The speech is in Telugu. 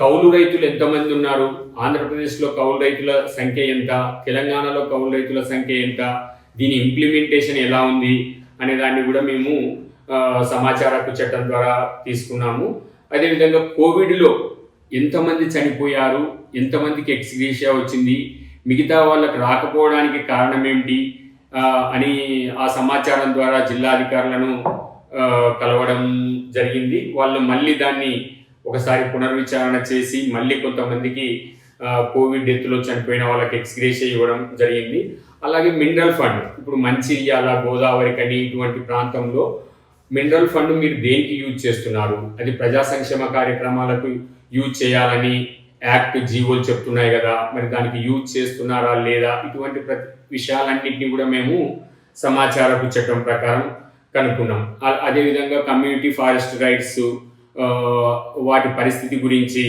కౌలు రైతులు ఎంతమంది ఉన్నారు? ఆంధ్రప్రదేశ్లో కౌలు రైతుల సంఖ్య ఎంత? తెలంగాణలో కౌలు రైతుల సంఖ్య ఎంత? దీని ఇంప్లిమెంటేషన్ ఎలా ఉంది? అనే దాన్ని కూడా మేము సమాచార చట్టం ద్వారా తీసుకున్నాము. అదేవిధంగా కోవిడ్లో ఎంతమంది చనిపోయారు? ఎంతమందికి ఎక్స్గ్రీషియా వచ్చింది? మిగతా వాళ్ళకి రాకపోవడానికి కారణం ఏమిటి? అని ఆ సమాచారం ద్వారా జిల్లా అధికారులను కలవడం జరిగింది. వాళ్ళు మళ్ళీ దాన్ని ఒకసారి పునర్విచారణ చేసి మళ్ళీ కొంతమందికి కోవిడ్ డెత్లో చనిపోయిన వాళ్ళకి ఎక్స్గ్రేషియా ఇవ్వడం జరిగింది. అలాగే మినరల్ ఫండ్ ఇప్పుడు మంచిర్యాల గోదావరి కని ఇటువంటి ప్రాంతంలో మినరల్ ఫండ్ మీరు దేనికి యూజ్ చేస్తున్నారు? అది ప్రజా సంక్షేమ కార్యక్రమాలకు యూజ్ చేయాలని యాక్ట్ జీవోలు చెప్తున్నాయి కదా మరి దానికి యూజ్ చేస్తున్నారా లేదా? ఇటువంటి ప్రతి విషయాలన్నింటినీ కూడా మేము సమాచారపు చట్టం ప్రకారం కనుక్కున్నాం. అదేవిధంగా కమ్యూనిటీ ఫారెస్ట్ రైట్స్ వాటి పరిస్థితి గురించి